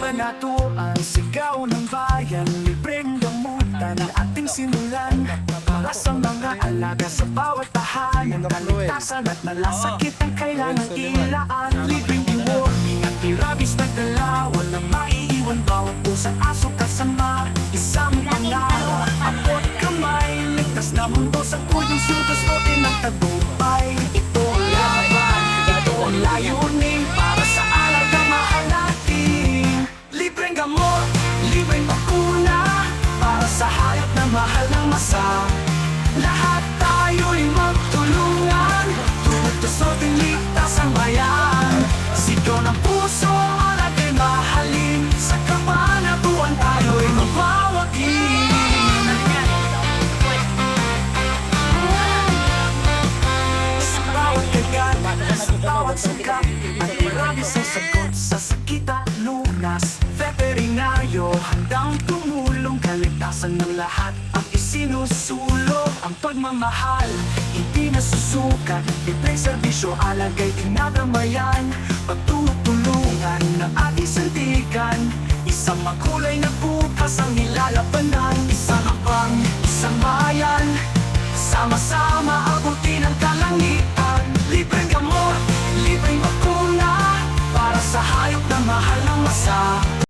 kabanatuan Sigaw ng bayan, libreng gamutan Ating sinulan Para sa mga alaga sa bawat tahanan Kaligtasan at nalasakit ang kailangan ilaan. Libreng timor, ingat irabis na dala. Walang maiiwan bawat pusang aso kasama Isang pangarap, abot kamay Ligtas na mundo sa kuyong sutas mo ng tagumpay mahal ng masa Lahat tayo'y magtulungan. Tutusot ligtas ang bayan. Sigaw ng puso, alagay mahalin. Sa kabanatuan tayo'y mabawagin Sa bawat kagat, sa bawat sugat At marami sa sagot sa sakita lunas. Veterinaryo, handang tumulong Kaligtasan ng lahat ang isinusulong Ang pagmamahal, hindi nasusukat. Libreng serbisyo, alagay tinadamayan Pagtutulungan ng ating sandigan. Isang makulay na bukas ang nilalabanan